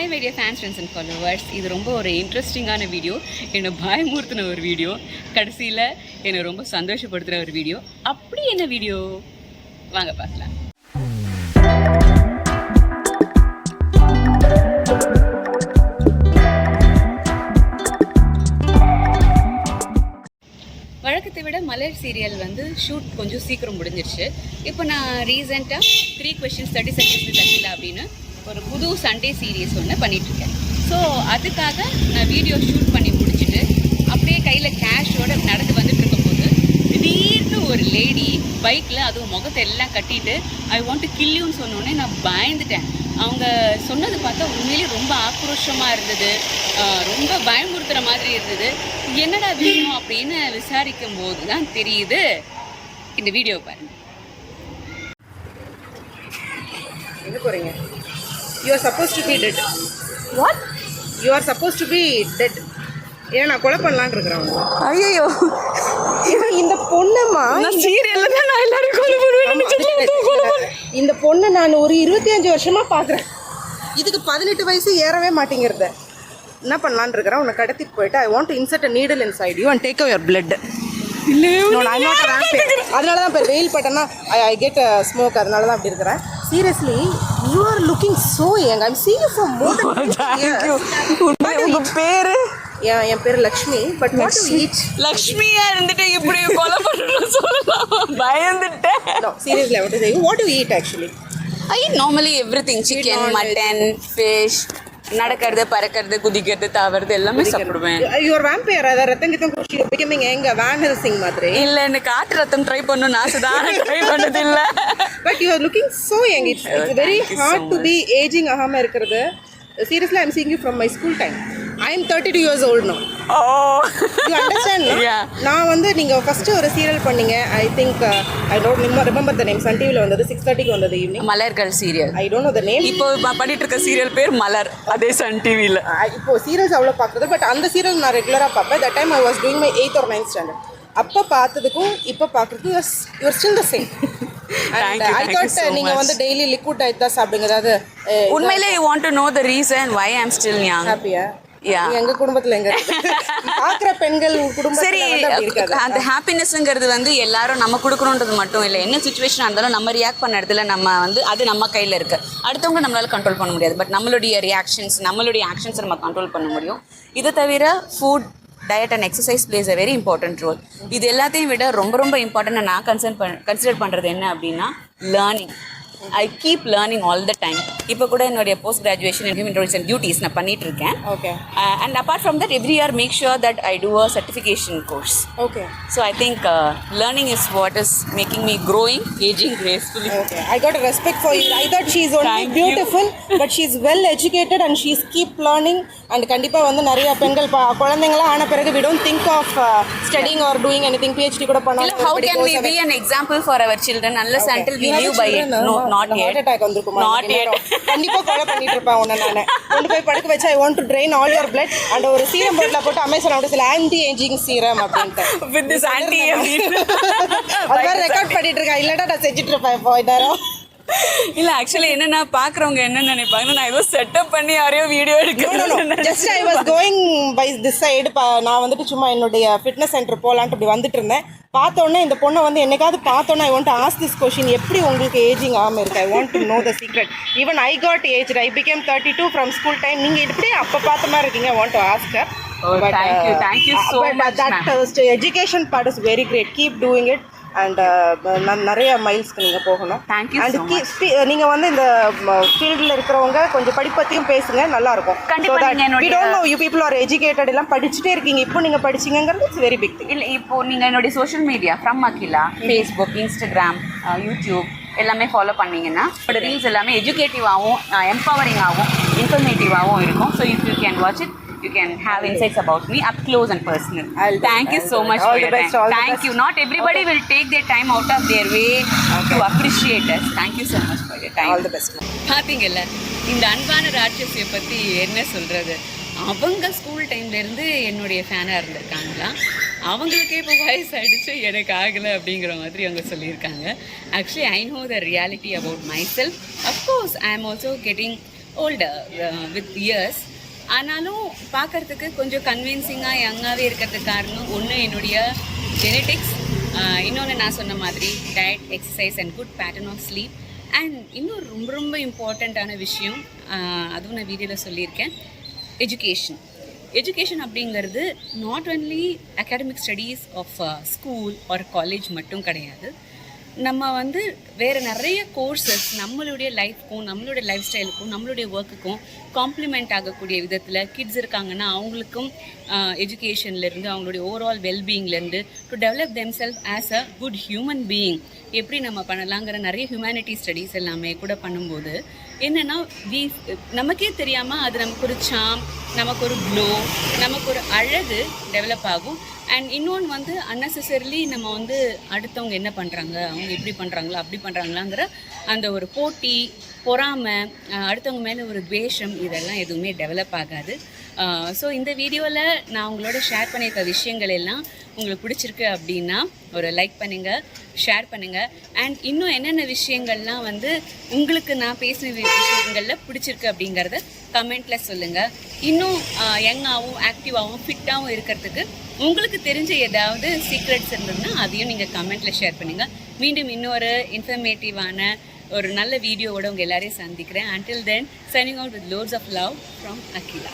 Hi my dear fans friends and followers இது ரொம்ப ஒரு இன்ட்ரெஸ்டிங்கான வீடியோ என்னை பயமுறுத்தின ஒரு வீடியோ கடைசியில் என்னை ரொம்ப சந்தோஷப்படுத்துகிற ஒரு வீடியோ அப்படி என்ன வீடியோ வாங்க பார்க்கலாம். வழக்கத்தை விட மலர் சீரியல் வந்து ஷூட் கொஞ்சம் சீக்கிரம் முடிஞ்சிருச்சு. இப்போ நான் ரீசெண்டாக த்ரீ கொஷின்ஸ் தேர்ட்டி செகண்ட்ஸ் தட்டில அப்படின்னு ஒரு புது சண்டே சீரியஸ் ஒன்று பண்ணிகிட்ருக்கேன் ஸோ அதுக்காக நான் வீடியோ ஷூட் பண்ணி முடிச்சுட்டு அப்படியே கையில் கேஷோடு நடந்து வந்துட்டு இருக்கும்போது திடீர்னு ஒரு லேடி பைக்கில் அதுவும் முகத்தை எல்லாம் கட்டிட்டு ஐ வாண்ட் டு கில்யூன்னு சொன்னோடனே நான் பயந்துட்டேன். அவங்க சொன்னது பார்த்தா உண்மையிலேயே ரொம்ப ஆக்ரோஷமாக இருந்தது. ரொம்ப பயமுறுத்துகிற மாதிரி இருந்தது. என்னடா வேணும் அப்படின்னு விசாரிக்கும் போது தான் தெரியுது. இந்த வீடியோ பாருங்க. எங்க போகிறீங்க you are supposed to be dead what you are supposed to be dead ஏன்னா நான் கொலை பண்ணலான்னு இருக்கிறேன். ஐயோ இந்த பொண்ணுமா சீரியல்ல தான் நான் எல்லாரும் கொலை பண்ணுவேன் இந்த பொண்ணை நான் ஒரு இருபத்தி அஞ்சு வருஷமா பாக்குறேன் இதுக்கு பதினெட்டு வயசு ஏறவே மாட்டேங்கிறத. என்ன பண்ணலான்னு இருக்கிறேன்? உன்னை கடத்திட்டு போயிட்டு I want to insert a needle inside you and take your blood அதனால தான் இப்போ வெயில் பட்டேன்னா ஐ ஐ கெட் ஸ்மோக் அதனால தான் அப்படி இருக்கிறேன். Seriously you are looking so young I'm see you from more உங்க பேரு? என் பேர் Lakshmi. But what to eat லக்ஷ்மியா இருந்துட்டு இப்படி கொலை பண்ணணும் சொல்லலாம்? பயந்துட்டேன். Say, what do you eat actually? I normally everything chicken. Mutton fish நடக்கிறது பறக்கிறது குதிக்கிறது தாவறது எல்லாமே சாப்பிடுவேன். are vampire, அதான் ரத்தம் கித்தம் குடிச்சு becoming எங்க வேன் ஹெல்சிங் மாதிரி. இல்ல எனக்கு காட்டு ரத்தம் ட்ரை பண்ணணும்னு ஆசை தான். ட்ரை பண்ணது இல்ல but you are looking so young it's very hard to be ageing ஆகாம இருக்கிறது. Seriously I'm seeing you from my school time I am thirty two years old no oh you understand. நான் வந்து நீங்க first ஒரு serial பண்ணீங்க. I think I don't remember the name Sun டிவியில் வந்தது six தேர்ட்டிக்கு வந்தது ஈவினிங் மலர்கள் serial I don't know the name இப்போ பண்ணிட்டு இருக்க சீரியல் பேர் மலர். அதே சன் டிவில இப்போ சீரியல்ஸ் அவ்வளோ பார்க்குறது பட் அந்த சீரியல் நான் ரெகுலராக பார்ப்பேன் that time I was doing my eighth ஒரு நைன்த் ஸ்டாண்டர்ட் அப்போ பார்த்ததுக்கும் இப்போ பார்க்குறதுக்கும் your still the same I thought நீங்கள் much. வந்து டெய்லி லிக்விட் ஆயிட்டு தான் சாப்பிடுங்க. அதாவது உண்மையிலே you want to know the reason why I am still young ஹாப்பியா. எங்க குடும்பத்துல எங்க பார்க்குற பெண்கள் குடும்பத்துல சரி அந்த ஹாப்பினஸ்ங்கிறது வந்து எல்லாரும் நம்ம கொடுக்கணுன்றது மட்டும் இல்லை. என்ன சுச்சுவேஷன் இருந்தாலும் நம்ம ரியாக்ட் பண்ண இடத்துல நம்ம வந்து அது நம்ம கையில் இருக்கு. அடுத்தவங்க நம்மளால கண்ட்ரோல் பண்ண முடியாது. பட் நம்மளுடைய ரியாக்ஷன்ஸ் நம்மளுடைய ஆக்ஷன்ஸை நம்ம கண்ட்ரோல் பண்ண முடியும். இதை தவிர food diet and exercise plays a very important role இது எல்லாத்தையும் விட ரொம்ப ரொம்ப இம்பார்ட்டன்ட் நான் கன்சர்ன் பண் கன்சிடர் பண்ணுறது என்ன அப்படின்னா learning I keep learning all the time இப்போ கூட என்னுடைய post graduation in human rights and duties நான் பண்ணிட்டு இருக்கேன் okay and apart from that every year make sure that I do a certification course okay So I think uh, learning is what is making me growing, aging gracefully. Okay, I got a respect for you. I thought she's only Thank you. beautiful, but she's well educated and she's keep learning. And கண்டிப்பா வந்து நிறைய பெண்கள் ப- குழந்தைங்களாம் ஆன பிறகு we don't think of uh, studying or doing anything PhD கூட பண்ணாலும் How can we be an example for our children unless until we live by it? No, heart attack வந்திருக்குமா. கண்டிப்பா கொலை பண்ணிட்டு இருப்பேன் உன்னை நானு. கொண்டு போய் படுக்க வச்சு I want to drain all your blood and ஒரு சீரம் பாட்டில் போட்டு அமேசான் சில ஆன்டி ஏஜிங் சீரம் அப்படின்ட்டு அது மாதிரி ரெக்கார்ட் பண்ணிட்டு இருக்கேன் இல்லாட்டா நான் செஞ்சுட்டு இருப்பேன் இப்போ நேரம் இல்ல ஆக்சுவலி என்னன்னா பாக்குறவங்க என்ன நினைப்பாங்கன்னா நான் ஏதோ செட்டப் பண்ணி யாரையோ video just I was going by this side நான் வந்துட்டு சும்மா என்னுடைய ஃபிட்னஸ் சென்டர் போகலான்ட்டு இப்படி வந்துட்டு இருந்தேன். பார்த்தோன்னே இந்த பொண்ணை வந்து என்னைக்காவது பார்த்தோன்னே I want ask this question எப்படி உங்களுக்கு ஏஜிங் ஆகாம இருக்கு? I want to know the secret even I got age I became thirty two from school time நீங்கள் எப்படி அப்போ பார்த்த மாதிரி இருக்கீங்க. Want to ask her thank you, thank you so much, that education part is very great keep doing it and நிறைய மைல்ஸ்க்கு நீங்கள் போகணும். Thank you அண்ட் so நீங்க வந்து இந்த ஃபீல்டில் இருக்கிறவங்க கொஞ்சம் படிப்பத்தையும் பேசுங்க நல்லா இருக்கும் கண்டிப்பா நீங்க என்னுடைய- we know you people are educated எல்லாம் படிச்சுட்டே இருக்கீங்க. இப்போ நீங்க படிச்சீங்கிறது இட்ஸ் வெரி பிக் இல்ல இப்போ நீங்க என்னுடைய social media from Akila Facebook Instagram YouTube எல்லாமே ஃபாலோ பண்ணீங்கன்னா ரீல்ஸ் எல்லாமே எஜுகேட்டிவாகவும் எம்பவரிங்காகவும் இன்ஃபர்மேட்டிவாகவும் இருக்கும். So if you can watch it you can have insights about me up close and personal I'll do thank you I'll do much All the your best, all the thank best. You not everybody will take their time out of their way to appreciate us thank you so much for your time all the best பார்த்தீங்கல்ல இந்த அன்பான ராட்சசியை பற்றி என்ன சொல்கிறது அவங்க school டைம்லேருந்து என்னுடைய ஃபேனாக இருந்திருக்காங்களாம் அவங்களுக்கே இப்போ வயசாயிடுச்சு எனக்கு ஆகலை அப்படிங்கிற மாதிரி அவங்க சொல்லியிருக்காங்க. Actually I know the reality about myself of course I am also getting older with years ஆனாலும் பார்க்கறதுக்கு கொஞ்சம் கன்வின்சிங்காக யங்காகவே இருக்கிறதுக்கு காரணம் ஒன்று என்னுடைய ஜெனட்டிக்ஸ் இன்னொன்று நான் சொன்ன மாதிரி diet exercise and good pattern of sleep and இன்னும் ரொம்ப ரொம்ப இம்பார்ட்டண்ட்டான விஷயம் அதுவும் நான் வீடியோவில் சொல்லியிருக்கேன் எஜுகேஷன் எஜுகேஷன் அப்படிங்கிறது not only academic studies of school or college மட்டும் கிடையாது. நம்ம வந்து வேறு நிறைய கோர்சஸ் நம்மளுடைய லைஃப்க்கும் நம்மளுடைய லைஃப் ஸ்டைலுக்கும் நம்மளுடைய ஒர்க்குக்கும் காம்ப்ளிமெண்ட் ஆகக்கூடிய விதத்தில் கிட்ஸ் இருக்காங்கன்னா அவங்களுக்கும் எஜுகேஷன்லேருந்து அவங்களுடைய overall வெல்பீயிங்லேருந்து to develop them self as a good human being எப்படி நம்ம பண்ணலாங்கிற நிறைய ஹியூமனிட்டி ஸ்டடீஸ் எல்லாமே கூட பண்ணும்போது என்னென்னா வி நமக்கே தெரியாமல் அது நமக்கு ஒரு சாம் நமக்கு ஒரு க்ளோ நமக்கு ஒரு அழகு டெவலப் ஆகும். அண்ட் இன்னொன்று வந்து unnecessarily நம்ம வந்து அடுத்தவங்க என்ன பண்ணுறாங்க அவங்க இப்படி பண்ணுறாங்களா அப்படி பண்ணுறாங்களாங்கிற அந்த ஒரு போட்டி பொறாமை அடுத்தவங்க மேலே ஒரு துவேஷம் இதெல்லாம் எதுவுமே டெவலப் ஆகாது. ஸோ இந்த வீடியோவில் நான் உங்களோட ஷேர் பண்ணியிருக்க விஷயங்கள் எல்லாம் உங்களுக்கு பிடிச்சிருக்கு அப்படின்னா ஒரு லைக் பண்ணுங்கள் ஷேர் பண்ணுங்கள் அண்ட் இன்னும் என்னென்ன விஷயங்கள்லாம் வந்து உங்களுக்கு நான் பேசின விஷயங்களில் பிடிச்சிருக்கு அப்படிங்கிறத கமெண்ட்டில் சொல்லுங்கள் இன்னும் யங்காகவும் ஆக்டிவாகவும் ஃபிட்டாகவும் இருக்கிறதுக்கு உங்களுக்கு தெரிஞ்ச ஏதாவது சீக்ரெட்ஸ் இருந்ததுன்னா அதையும் நீங்கள் கமெண்ட்டில் ஷேர் பண்ணுங்கள் மீண்டும் இன்னொரு இன்ஃபர்மேட்டிவான ஒரு நல்ல வீடியோவோட உங்கள் எல்லாரையும் சந்திக்கிறேன் until then signing out with lots of love from Akila